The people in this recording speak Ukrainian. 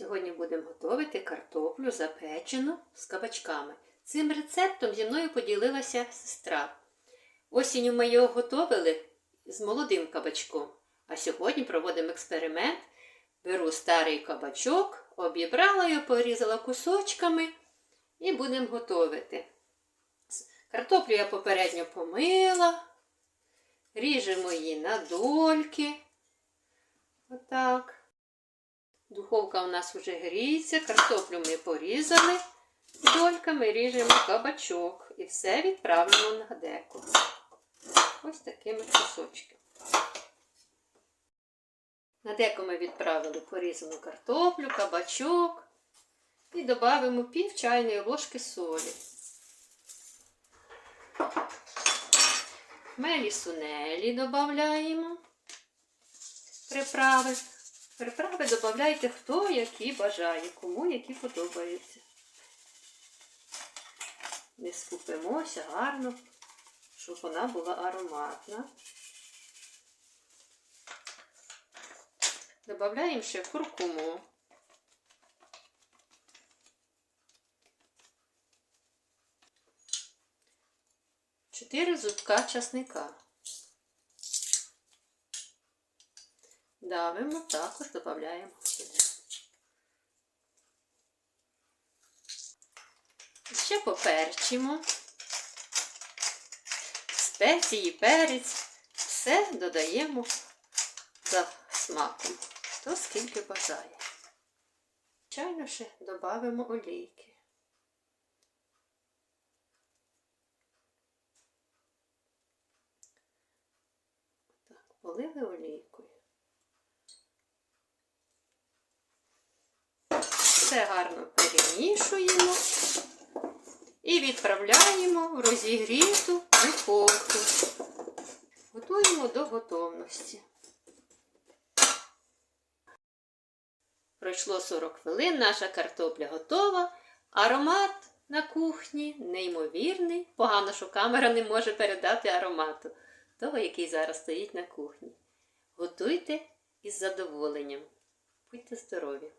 Сьогодні будемо готувати картоплю запечену з кабачками. Цим рецептом зі мною поділилася сестра. Осінню ми його готували з молодим кабачком. А сьогодні проводимо експеримент. Беру старий кабачок, обібрала його, порізала кусочками і будемо готувати. Картоплю я попередньо помила, ріжемо її на дольки. Отак. Духовка у нас вже гріється, картоплю ми порізали, дольками ріжемо кабачок і все відправимо на деко. Ось такими кусочками. На деко ми відправили порізану картоплю, кабачок і додаємо пів чайної ложки солі. Мелі сунелі додаємо приправи. Приправи додавайте хто які бажає, кому які подобаються. Не скупимося гарно, щоб вона була ароматна. Додаємо ще куркуму. Чотири зубка часника. Давимо, також додаємо сюди. Ще поперчимо. Спеції, перець. Все додаємо за смаком. Хто скільки бажає. Звичайно, ще додамо олійки. Полили олійкою. Все гарно перемішуємо і відправляємо в розігріту духовку. Готуємо до готовності. Пройшло 40 хвилин, наша картопля готова. Аромат на кухні неймовірний. Погано, що камера не може передати аромату того, який зараз стоїть на кухні. Готуйте із задоволенням. Будьте здорові!